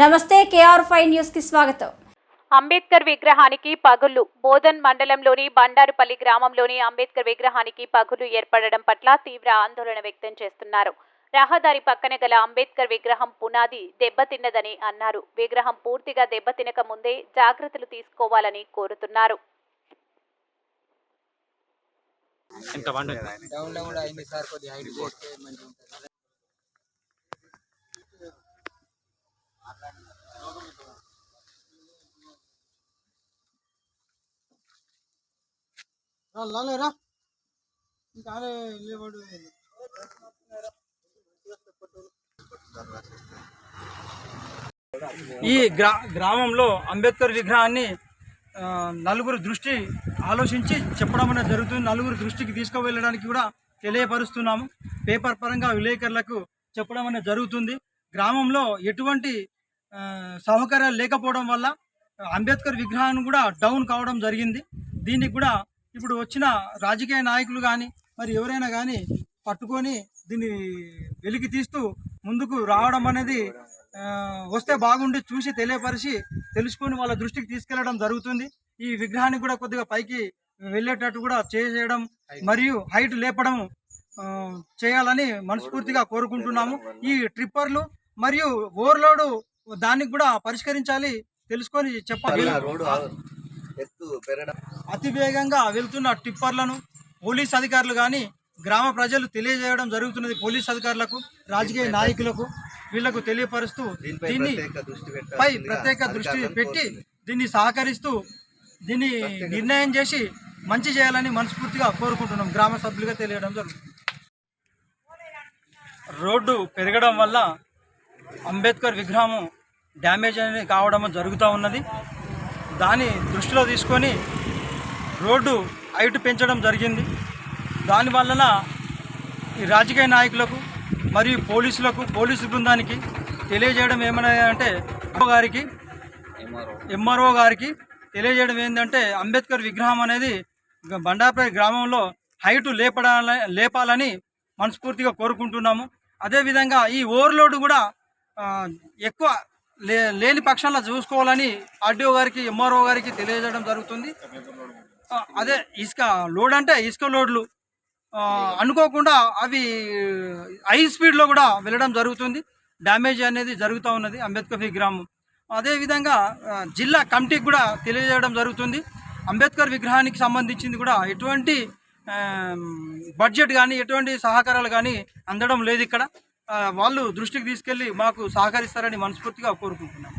నమస్తే KR five న్యూస్కి స్వాగతం. అంబేద్కర్ విగ్రహానికి పగుళ్ళు బోధన్ మండలంలోని బండారుపల్లి గ్రామంలోని అంబేద్కర్ విగ్రహానికి పగులు ఏర్పడడం పట్ల తీవ్ర ఆందోళన వ్యక్తం చేస్తున్నారు. రహదారి పక్కన గల అంబేద్కర్ విగ్రహం పునాది దెబ్బతిన్నదని అన్నారు. విగ్రహం పూర్తిగా దెబ్బతినక ముందే జాగ్రత్తలు తీసుకోవాలని కోరుతున్నారు. ఇంకా వండు డౌన్లో కూడా అయింది సార్ కొద్దిగా హైట్ చేస్తే మంచిగా ఉంటుంది. లాలేరా ఇంకా లేవాడు ఈ గ్రా గ్రామంలో అంబేద్కర్ విగ్రహాన్ని నలుగురు దృష్టి ఆలోచించి చెప్పడం అనేది జరుగుతుంది. నలుగురు దృష్టికి తీసుకువెళ్ళడానికి కూడా తెలియపరుస్తున్నాము. పేపర్ పరంగా విలేకరులకు చెప్పడం అనేది జరుగుతుంది. గ్రామంలో ఎటువంటి ఆ, సౌకర్యాలు లేకపోవడం వల్ల అంబేద్కర్ విగ్రహాన్ని కూడా డౌన్ కావడం జరిగింది. దీనికి కూడా ఇప్పుడు వచ్చిన రాజకీయ నాయకులు కానీ మరి ఎవరైనా కానీ పట్టుకొని దీన్ని వెలికి తీస్తూ ముందుకు రావడం అనేది వస్తే బాగుండి చూసి తెలియపరిచి తెలుసుకొని వాళ్ళ దృష్టికి తీసుకెళ్ళడం జరుగుతుంది. ఈ విగ్రహాన్ని కూడా కొద్దిగా పైకి వెళ్ళేటట్టు కూడా చేసేయడం మరియు హైట్ లేపడం చేయాలని మనస్ఫూర్తిగా కోరుకుంటున్నాము. ఈ ట్రిప్పర్లు మరియు ఓవర్లోడ్ దానికి కూడా పరిష్కరించాలి తెలుసుకొని చెప్పాలి. ఎత్తు పెరగడం. అతి వేగంగా వెళ్తున్న టిప్పర్లను పోలీస్ అధికారులు కానీ గ్రామ ప్రజలు తెలియజేయడం జరుగుతున్నది పోలీస్ అధికారులకు రాజకీయ నాయకులకు వీళ్ళకు తెలియపరుస్తూ దీన్ని పై ప్రత్యేక దృష్టి పెట్టి. దీన్ని సహకరిస్తూ దీన్ని నిర్ణయం చేసి మంచి చేయాలని మనస్ఫూర్తిగా కోరుకుంటున్నాం. గ్రామ సభ్యులుగా తెలియడం జరుగుతుంది. రోడ్డు పెరగడం వల్ల అంబేద్కర్ విగ్రహం డ్యామేజ్ అనేది కావడం జరుగుతూ ఉన్నది. దాన్ని దృష్టిలో తీసుకొని రోడ్డు హైట్ పెంచడం జరిగింది. దాని వలన ఈ రాజకీయ నాయకులకు మరియు పోలీసులకు పోలీసు బృందానికి తెలియజేయడం ఏమన్నా అంటే గారికి ఎంఆర్ఓ గారికి తెలియజేయడం ఏంటంటే అంబేద్కర్ విగ్రహం అనేది బండాపై గ్రామంలో హైటు లేపడాల లేపాలని మనస్ఫూర్తిగా కోరుకుంటున్నాము. అదేవిధంగా ఈ ఓవర్లోడ్ కూడా ఎక్కువ లే లేని పక్షంలో చూసుకోవాలని ఆర్డీఓ గారికి ఎంఆర్ఓ గారికి తెలియజేయడం జరుగుతుంది. అదే ఇసుక లోడ్ అంటే ఇసుక లోడ్లు. అనుకోకుండా అవి హై స్పీడ్లో కూడా వెళ్ళడం జరుగుతుంది. డ్యామేజ్ అనేది జరుగుతూ ఉన్నది అంబేద్కర్ విగ్రహం అదేవిధంగా జిల్లా కమిటీకి కూడా తెలియజేయడం జరుగుతుంది. అంబేద్కర్ విగ్రహానికి సంబంధించింది కూడా ఎటువంటి బడ్జెట్ కానీ ఎటువంటి సహకారాలు కానీ అందడం లేదు ఇక్కడ. వాళ్ళు దృష్టికి తీసుకెళ్ళి మాకు సహకరిస్తారని మనస్ఫూర్తిగా కోరుకుంటున్నాం.